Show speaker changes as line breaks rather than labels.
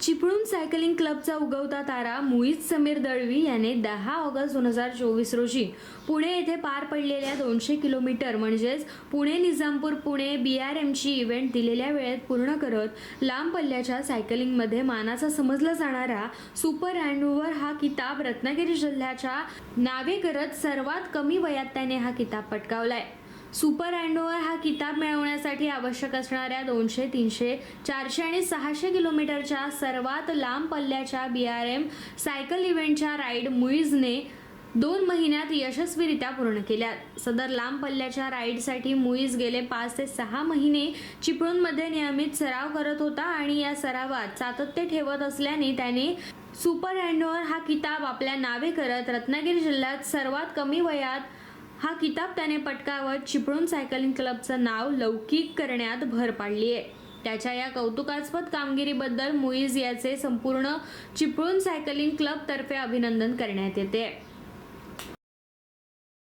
Chiplun cycling क्लबचा उगवता तारा मुईज समीर दळवी याने दहा ऑगस्ट दोन हजार चोवीस रोजी पुणे येथे पार पडलेल्या दोनशे किलोमीटर म्हणजेच पुणे निजामपूर पुणे बी आर एमची इव्हेंट दिलेल्या वेळेत पूर्ण करत लांब पल्ल्याच्या सायकलिंगमध्ये मानाचा समजला जाणारा सुपर हँडओव्हर हा किताब रत्नागिरी जिल्ह्याच्या नावे करत सर्वात कमी वयात त्याने हा किताब पटकावलाय. सुपर अँडोवर हा किताब मिळवण्यासाठी आवश्यक असणाऱ्या दोनशे तीनशे चारशे आणि सहाशे किलोमीटरच्या सर्वात लांब पल्ल्याच्या बी आर एम सायकल इव्हेंटच्या राईड मुईजने दोन महिन्यात यशस्वीरित्या पूर्ण केल्या सदर लांब पल्ल्याच्या राईडसाठी मुईज गेले पाच ते सहा महिने चिपळूणमध्ये नियमित सराव करत होता आणि या सरावात सातत्य ठेवत असल्याने त्याने सुपर अँडोअर हा किताब आपल्या नावे करत रत्नागिरी जिल्ह्यात सर्वात कमी वयात हा किताब त्याने पटकावत चिपळूण सायकलिंग क्लबचं नाव लौकिक करण्यात भर पाडली आहे. त्याच्या या कौतुकास्पद कामगिरीबद्दल मुईज याचे संपूर्ण चिपळूण सायकलिंग क्लब तर्फे अभिनंदन करण्यात येते.